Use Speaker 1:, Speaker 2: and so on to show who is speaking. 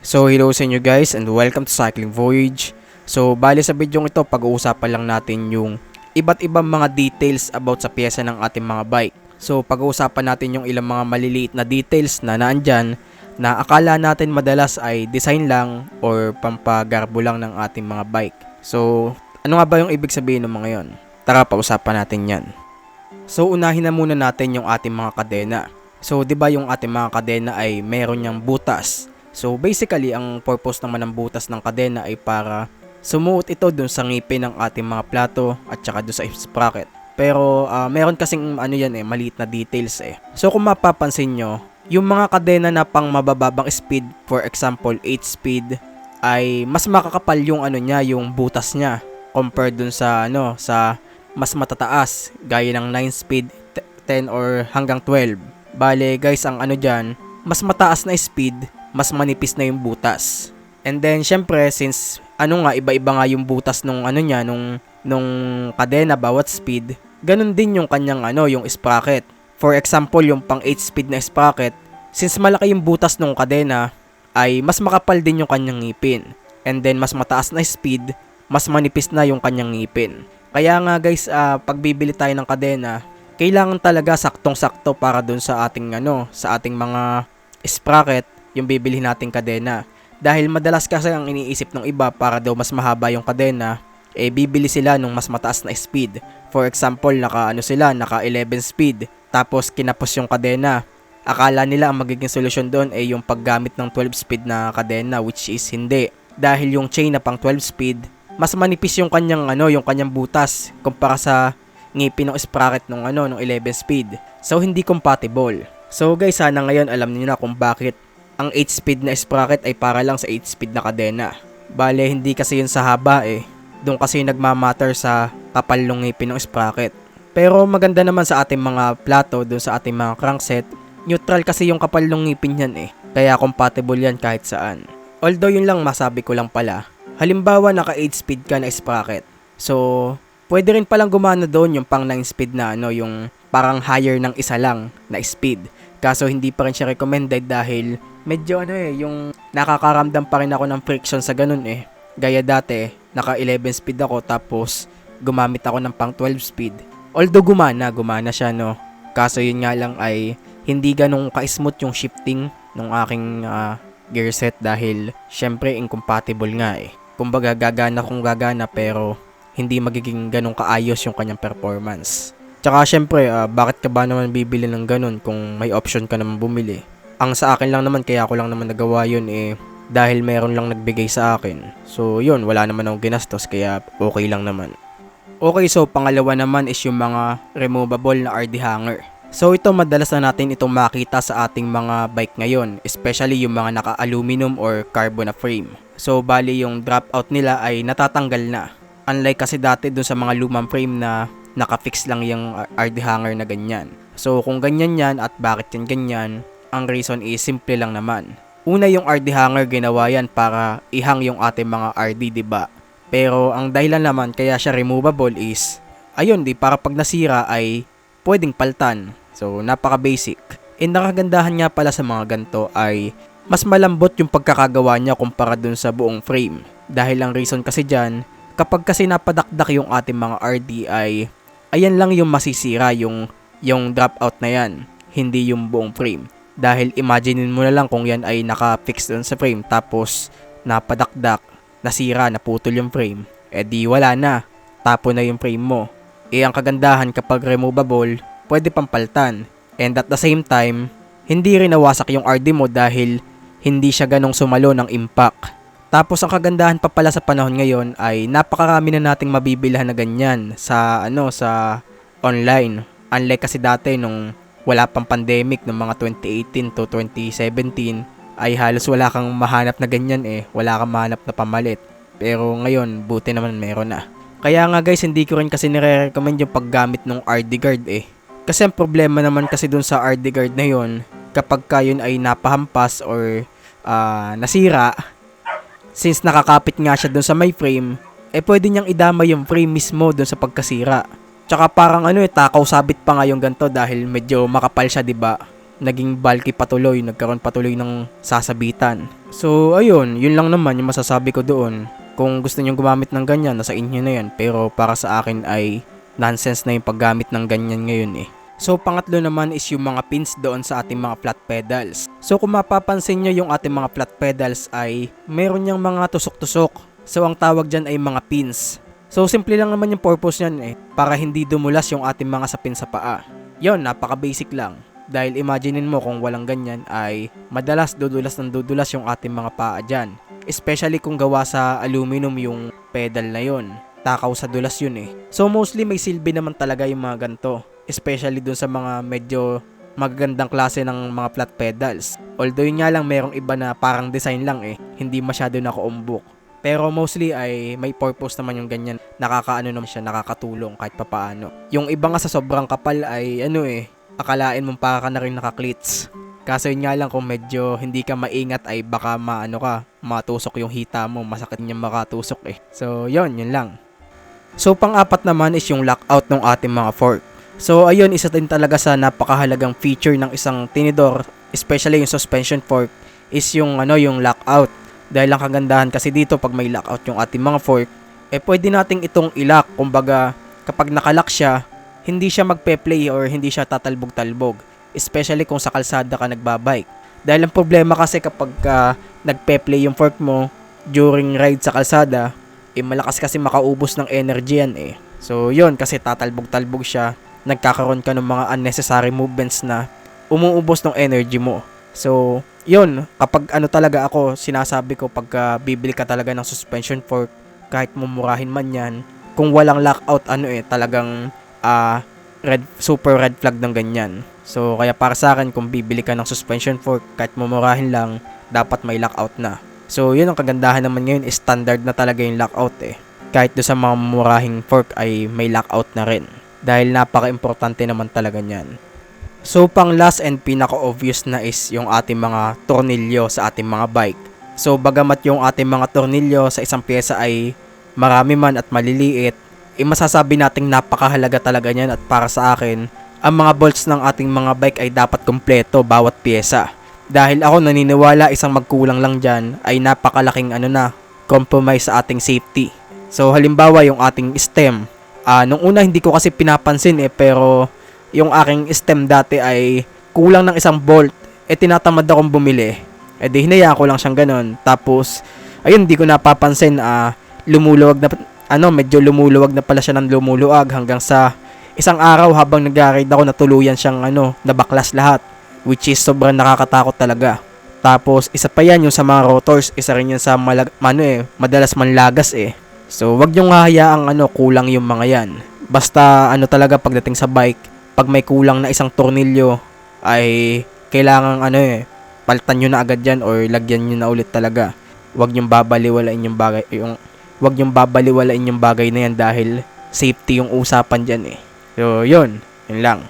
Speaker 1: So hello sa inyo guys and welcome to Cycling Voyage. So bali sa video ito pag-uusapan lang natin yung iba't ibang mga details about sa pyesa ng ating mga bike. So pag-uusapan natin yung ilang mga maliliit na details na naandyan na akala natin madalas ay design lang or pampagarbo lang ng ating mga bike. So ano nga ba yung ibig sabihin ng mga yon? Tara pag-usapan natin yan. So unahin na muna natin yung ating mga kadena. So 'di ba yung ating mga kadena ay meron niyang butas So basically, ang purpose naman ng butas ng kadena ay para sumuot ito dun sa ngipin ng ating mga plato at saka dun sa sprocket. Pero uh, meron kasing ano yan eh, maliit na details eh. So kung mapapansin nyo, yung mga kadena na pang mabababang speed, for example 8 speed, ay mas makakapal yung ano niya, yung butas niya compared dun sa ano, sa mas matataas, gaya ng 9 speed, 10 or hanggang 12. Bale guys, ang ano diyan, mas mataas na speed, mas manipis na yung butas. And then syempre since ano nga iba-iba nga yung butas nung ano niya nung nung kadena bawat speed, ganun din yung kanyang ano yung sprocket. For example, yung pang 8 speed na sprocket, since malaki yung butas nung kadena, ay mas makapal din yung kanyang ngipin. And then mas mataas na speed, mas manipis na yung kanyang ngipin. Kaya nga guys, uh, pag bibili tayo ng kadena, kailangan talaga saktong-sakto para dun sa ating ano, sa ating mga sprocket yung bibili nating kadena. Dahil madalas kasi ang iniisip ng iba para daw mas mahaba yung kadena, eh bibili sila nung mas mataas na speed. For example, naka ano sila, naka 11 speed, tapos kinapos yung kadena. Akala nila ang magiging solusyon doon ay yung paggamit ng 12 speed na kadena which is hindi. Dahil yung chain na pang 12 speed, mas manipis yung kanyang ano, yung kanyang butas kumpara sa ngipin ng sprocket ng ano, ng 11 speed. So hindi compatible. So guys, sana ngayon alam niyo na kung bakit ang 8-speed na sprocket ay para lang sa 8-speed na kadena. Bale, hindi kasi yun sa haba eh. Doon kasi nagmamatter sa kapal ng ngipin ng sprocket. Pero maganda naman sa ating mga plato, doon sa ating mga crankset, neutral kasi yung kapal ng ngipin yan eh. Kaya compatible yan kahit saan. Although yun lang masabi ko lang pala, halimbawa naka 8 speed ka na sprocket. So, pwede rin palang gumana doon yung pang 9 speed na ano, yung parang higher ng isa lang na speed. Kaso hindi pa rin siya recommended dahil medyo ano eh, yung nakakaramdam pa rin ako ng friction sa ganun eh. Gaya dati, naka 11 speed ako tapos gumamit ako ng pang 12 speed. Although gumana, gumana siya no. Kaso yun nga lang ay hindi ganun ka-smooth yung shifting ng aking uh, gear set dahil syempre incompatible nga eh. Kumbaga gagana kung gagana pero hindi magiging ganun kaayos yung kanyang performance. Tsaka syempre, uh, bakit ka ba naman bibili ng ganun kung may option ka naman bumili? Ang sa akin lang naman kaya ako lang naman nagawa yun eh dahil meron lang nagbigay sa akin. So yun, wala naman akong ginastos kaya okay lang naman. Okay, so pangalawa naman is yung mga removable na RD hanger. So ito madalas na natin itong makita sa ating mga bike ngayon, especially yung mga naka-aluminum or carbon na frame. So bali yung drop out nila ay natatanggal na. Unlike kasi dati dun sa mga lumang frame na naka-fix lang yung RD hanger na ganyan. So kung ganyan yan at bakit yan ganyan, ang reason is simple lang naman. Una yung RD hanger ginawa yan para ihang yung ating mga RD, 'di ba? Pero ang dahilan naman kaya siya removable is ayun, di para pag nasira ay pwedeng paltan. So napaka basic. And nakagandahan nga pala sa mga ganto ay mas malambot yung pagkakagawa niya kumpara dun sa buong frame. Dahil ang reason kasi dyan, kapag kasi napadakdak yung ating mga RD ay ayan lang yung masisira yung yung dropout na yan, hindi yung buong frame. Dahil imaginein mo na lang kung yan ay naka-fix dun sa frame tapos napadakdak, nasira, naputol yung frame, eh di wala na, tapo na yung frame mo. Eh ang kagandahan kapag removable, pwede pampaltan. And at the same time, hindi rin nawasak yung RD mo dahil hindi siya ganong sumalo ng impact. Tapos ang kagandahan pa pala sa panahon ngayon ay napakarami na nating mabibilhan na ganyan sa ano sa online. Unlike kasi dati nung wala pang pandemic ng mga 2018 to 2017 ay halos wala kang mahanap na ganyan eh. Wala kang mahanap na pamalit. Pero ngayon, buti naman meron na. Kaya nga guys, hindi ko rin kasi nire-recommend yung paggamit ng RD guard eh. Kasi ang problema naman kasi dun sa RD guard na yon kapag ka ay napahampas or uh, nasira, since nakakapit nga siya dun sa may frame, eh pwede niyang idama yung frame mismo dun sa pagkasira. Tsaka parang ano eh, takaw sabit pa nga yung ganto dahil medyo makapal siya, 'di ba? Naging bulky patuloy, nagkaroon patuloy ng sasabitan. So, ayun, yun lang naman yung masasabi ko doon. Kung gusto nyo gumamit ng ganyan, nasa inyo na yan. Pero para sa akin ay nonsense na yung paggamit ng ganyan ngayon eh. So, pangatlo naman is yung mga pins doon sa ating mga flat pedals. So, kung mapapansin nyo yung ating mga flat pedals ay meron niyang mga tusok-tusok. So, ang tawag dyan ay mga pins. So, simple lang naman yung purpose niyan eh. Para hindi dumulas yung ating mga sapin sa paa. Yon, napaka-basic lang. Dahil imaginein mo kung walang ganyan ay madalas dudulas ng dudulas yung ating mga paa dyan. Especially kung gawa sa aluminum yung pedal na yon. Takaw sa dulas yun eh. So mostly may silbi naman talaga yung mga ganito. Especially dun sa mga medyo magagandang klase ng mga flat pedals. Although yun nga lang merong iba na parang design lang eh. Hindi masyado nakaumbok. Pero mostly ay may purpose naman yung ganyan. Nakakaano naman siya, nakakatulong kahit papaano. Yung iba nga sa sobrang kapal ay ano eh, akalain mong para ka na rin nakaklits. Kaso yun nga lang kung medyo hindi ka maingat ay baka maano ka, matusok yung hita mo, masakit niya makatusok eh. So yun, yun lang. So pang-apat naman is yung lockout ng ating mga fork. So ayun, isa din talaga sa napakahalagang feature ng isang tinidor, especially yung suspension fork, is yung ano yung lockout. Dahil ang kagandahan kasi dito pag may lockout yung ating mga fork, eh pwede nating itong ilock. Kumbaga, kapag nakalock siya, hindi siya magpe-play or hindi siya tatalbog-talbog. Especially kung sa kalsada ka nagbabike. Dahil ang problema kasi kapag uh, nagpe-play yung fork mo during ride sa kalsada, eh malakas kasi makaubos ng energy yan eh. So yun, kasi tatalbog-talbog siya, nagkakaroon ka ng mga unnecessary movements na umuubos ng energy mo. So, yun, kapag ano talaga ako, sinasabi ko pagka bibili ka talaga ng suspension fork, kahit mumurahin man yan, kung walang lockout ano eh, talagang ah red super red flag ng ganyan. So kaya para sa akin kung bibili ka ng suspension fork kahit mumurahin lang, dapat may lockout na. So yun ang kagandahan naman ngayon is standard na talaga yung lockout eh. Kahit do sa mga murahing fork ay may lockout na rin. Dahil napaka-importante naman talaga niyan. So pang last and pinaka-obvious na is yung ating mga tornilyo sa ating mga bike. So bagamat yung ating mga tornilyo sa isang pyesa ay marami man at maliliit, eh masasabi nating napakahalaga talaga niyan at para sa akin, ang mga bolts ng ating mga bike ay dapat kompleto bawat pyesa. Dahil ako naniniwala isang magkulang lang dyan ay napakalaking ano na, compromise sa ating safety. So halimbawa yung ating stem, ah nung una hindi ko kasi pinapansin eh pero yung aking stem dati ay kulang ng isang bolt, eh tinatamad akong bumili. Eh di hinayaan ko lang siyang ganun. Tapos, ayun, di ko napapansin, ah, lumuluwag na, ano, medyo lumuluwag na pala siya ng lumuluwag hanggang sa isang araw habang nag-ride ako natuluyan siyang, ano, nabaklas lahat. Which is sobrang nakakatakot talaga. Tapos, isa pa yan yung sa mga rotors, isa rin yan sa malag, ano eh, madalas manlagas eh. So, wag nyo nga hayaang ano, kulang yung mga yan. Basta, ano talaga pagdating sa bike, pag may kulang na isang tornilyo, ay kailangan ano eh, palitan nyo na agad yan or lagyan nyo na ulit talaga. Wag nyo babaliwalain yung bagay, yung, wag nyo babaliwalain yung bagay na yan dahil safety yung usapan dyan eh. So, yun. Yun lang.